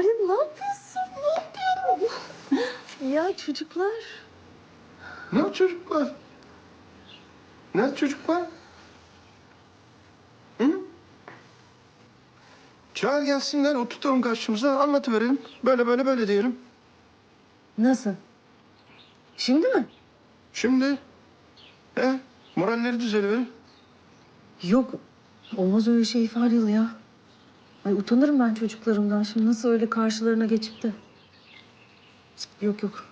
Fahri ne yapıyorsun? Ne yapıyorsun? ya çocuklar. Ne çocuklar? Ne çocuklar? Hı? Çağır gelsinler, oturtalım karşımıza, anlatıverelim. Böyle böyle böyle diyelim. Nasıl? Şimdi mi? Şimdi, he, moralleri düzeliverir. Yok. Olmaz öyle şey Faryalı ya. Ay utanırım ben çocuklarımdan. Şimdi nasıl öyle karşılarına geçip de. Yok yok.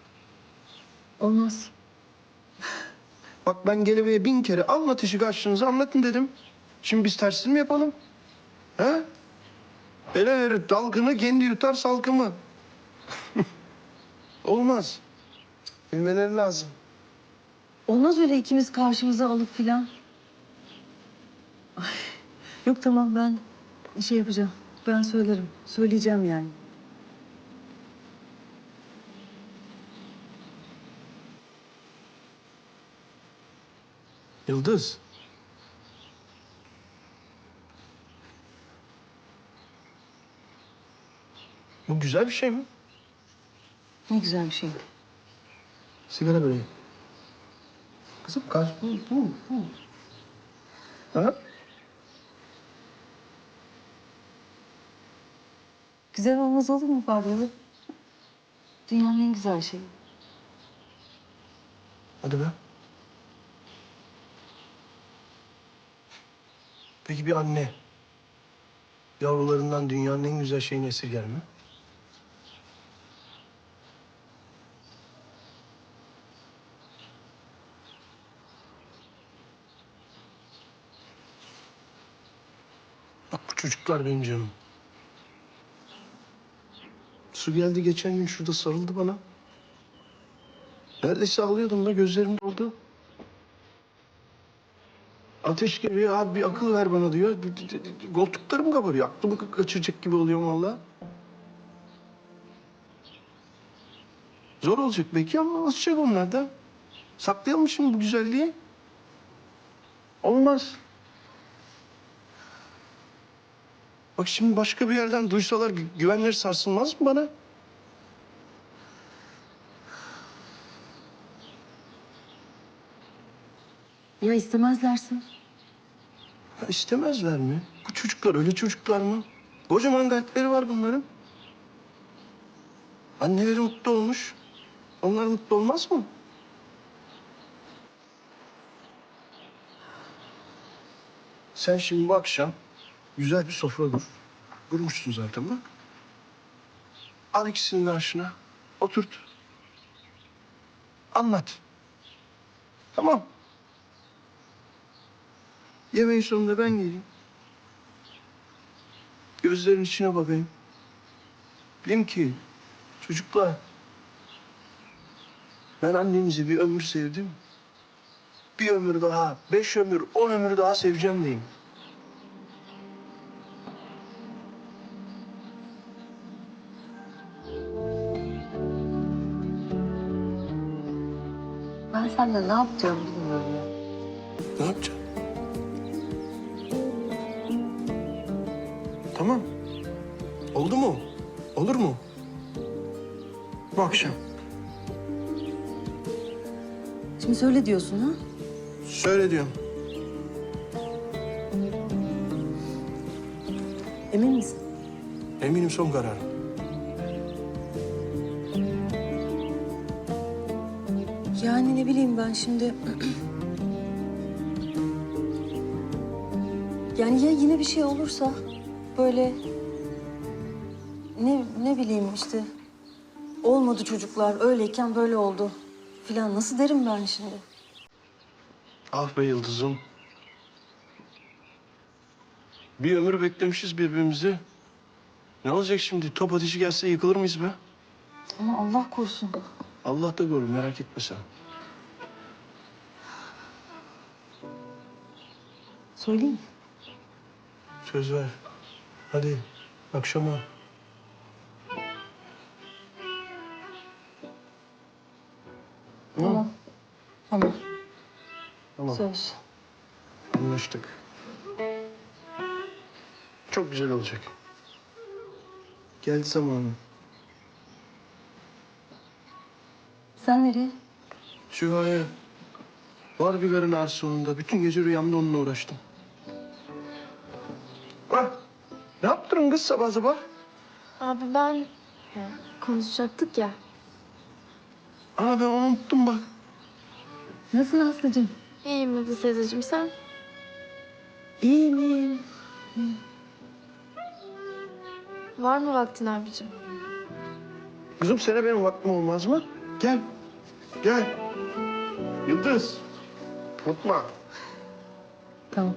Olmaz. Bak ben geliveye bin kere anlat işi karşınıza anlatın dedim. Şimdi biz tersini mi yapalım? He? Ele verir dalgını kendi yutar salkımı. Olmaz. Bilmeleri lazım. Olmaz öyle ikimiz karşımıza alıp filan. Ay, Yok tamam ben şey yapacağım. Ben söylerim. Söyleyeceğim yani. Yıldız. Bu güzel bir şey mi? Ne güzel bir şey. Sigara böreği. Kızım kaç bu bu bu. Ha? Güzel olmaz olur mu Faryalı? Dünyanın en güzel şeyi. Hadi be. Peki bir anne yavrularından dünyanın en güzel şeyini esirger mi? Bak çocuklar benim canım. Su geldi geçen gün şurada sarıldı bana. Neredeyse ağlıyordum da gözlerim doldu. Ateş geliyor abi bir akıl ver bana diyor. Koltuklarım kabarıyor. Aklımı kaçıracak gibi oluyorum valla. Zor olacak belki ama alışacak onlar da. Saklayalım şimdi bu güzelliği? Olmaz. Bak şimdi başka bir yerden duysalar gü- güvenleri sarsılmaz mı bana? Ya istemezlerse? Ya istemezler mi? Bu çocuklar öyle çocuklar mı? Kocaman kalpleri var bunların. Anneleri mutlu olmuş. Onlar mutlu olmaz mı? Sen şimdi bu akşam güzel bir sofra kur. Kurmuşsun zaten bak. Al ikisini karşına. Oturt. Anlat. Tamam. Yemeğin sonunda ben geleyim. Gözlerin içine bakayım. Bileyim ki çocuklar ben annenizi bir ömür sevdim. Bir ömür daha, beş ömür, on ömür daha seveceğim diyeyim. Ben seninle ne yapacağım bilmiyorum ya. Ne yapacağım? Tamam. Oldu mu? Olur mu? Bu akşam. Şimdi söyle diyorsun ha? Söyle diyorum. Emin misin? Eminim son kararım. Yani ne bileyim ben şimdi... yani ya yine bir şey olursa böyle... Ne, ne bileyim işte... Olmadı çocuklar, öyleyken böyle oldu filan. Nasıl derim ben şimdi? Ah be Yıldız'ım. Bir ömür beklemişiz birbirimizi. Ne olacak şimdi? Top ateşi gelse yıkılır mıyız be? Ama Allah korusun. Allah da görür merak etme sen. Söyleyeyim? Söz ver. Hadi akşama. Tamam. Tamam. Tamam. Söz. Anlaştık. Çok güzel olacak. Geldi zamanı. Sen nereye? Şüpheye. Var bir garın sonunda. Bütün gece rüyamda onunla uğraştım. Ah, ne yaptın kız sabah sabah? Abi ben ya, konuşacaktık ya. Aa ben unuttum bak. Nasılsın Aslı'cığım? İyiyim Yıldız teyzeciğim sen? İyiyim iyiyim. Var mı vaktin abicim? Kızım sana benim vaktim olmaz mı? Gel. Gel. Yıldız. Unutma. Tamam.